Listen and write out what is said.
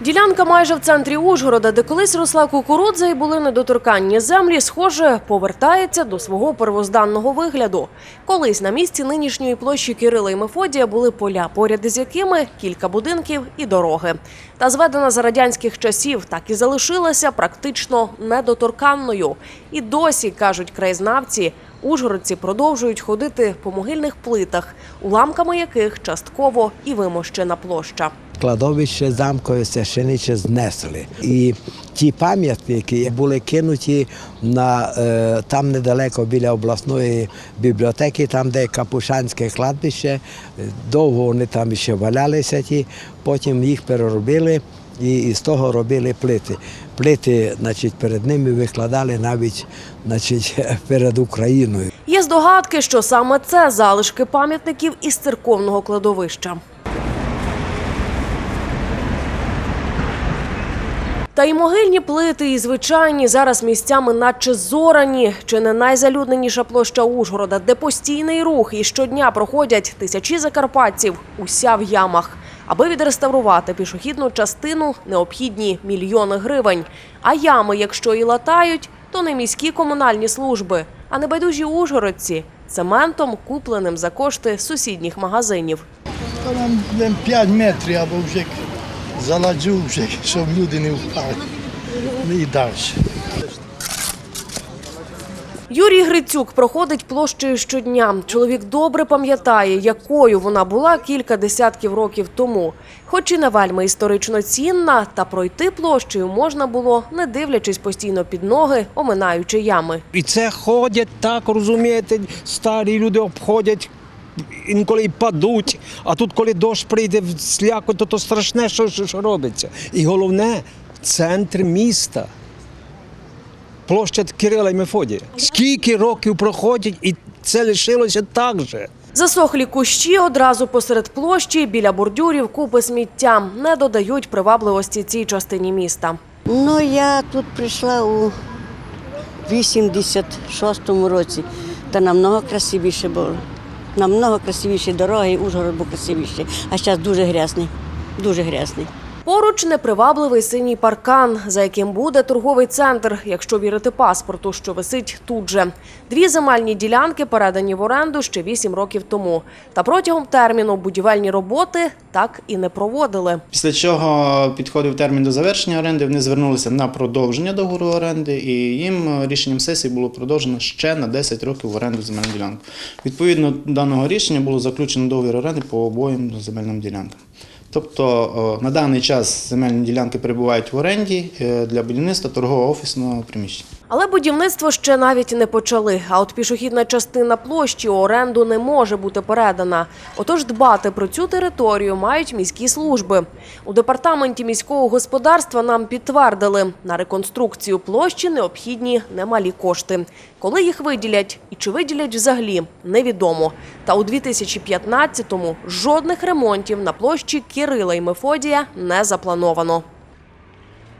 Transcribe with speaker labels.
Speaker 1: Ділянка майже в центрі Ужгорода, де колись росла кукурудза і були недоторканні землі, схоже, повертається до свого первозданного вигляду. Колись на місці нинішньої площі Кирила і Мефодія були поля, поряд із якими кілька будинків і дороги. Та зведена за радянських часів так і залишилася практично недоторканною. І досі, кажуть краєзнавці, ужгородці продовжують ходити по могильних плитах, уламками яких частково і вимощена площа.
Speaker 2: Кладовище замкове священиче знесли. І ті пам'ятники були кинуті на, там недалеко біля обласної бібліотеки, там, де Капушанське кладбище. Довго вони там ще валялися ті, потім їх переробили і з того робили плити. Плити значить, перед ними викладали навіть значить, перед Україною.
Speaker 1: Є здогадки, що саме це залишки пам'ятників із церковного кладовища. Та й могильні плити, і звичайні зараз місцями наче зорані, чи не найзалюдненіша площа Ужгорода, де постійний рух і щодня проходять тисячі закарпатців, уся в ямах. Аби відреставрувати пішохідну частину, необхідні мільйони гривень. А ями, якщо і латають, то не міські комунальні служби, а небайдужі ужгородці цементом, купленим за кошти сусідніх магазинів.
Speaker 3: Та 5 метрів або вже заладжу, вже, щоб люди не впали. Ну і далі.
Speaker 1: Юрій Грицюк проходить площею щодня. Чоловік добре пам'ятає, якою вона була кілька десятків років тому. Хоч і не вельми історично цінна, та пройти площею можна було, не дивлячись постійно під ноги, оминаючи ями.
Speaker 4: І це ходять так, розумієте, старі люди обходять, інколи й падуть. А тут, коли дощ прийде в сляко, то, то страшне, що, що, що робиться. І головне центр міста. Площа Кирила і Мефодія. Скільки років проходять, і це лишилося так же.
Speaker 1: Засохлі кущі одразу посеред площі, біля бордюрів, купи сміття не додають привабливості цій частині міста.
Speaker 5: Ну, я тут прийшла у 86-му році, та намного красивіше було. Намного красивіші дороги, і Ужгород був красивіший. А зараз дуже грязний, дуже грязний.
Speaker 1: Поруч непривабливий синій паркан, за яким буде торговий центр, якщо вірити паспорту, що висить тут же. Дві земельні ділянки передані в оренду ще вісім років тому. Та протягом терміну будівельні роботи так і не проводили.
Speaker 6: Після чого підходив термін до завершення оренди, вони звернулися на продовження договору оренди, і їм рішенням сесії було продовжено ще на 10 років в оренду земельну ділянку. Відповідно даного рішення було заключено договір оренди по обоїм земельним ділянкам. Тобто на даний час земельні ділянки перебувають в оренді е, для будівництва торгово-офісного приміщення.
Speaker 1: Але будівництво ще навіть не почали. А от пішохідна частина площі у оренду не може бути передана. Отож, дбати про цю територію мають міські служби. У департаменті міського господарства нам підтвердили, на реконструкцію площі необхідні немалі кошти. Коли їх виділять і чи виділять взагалі, невідомо. Та у 2015-му жодних ремонтів на площі Кирила і Мефодія не заплановано.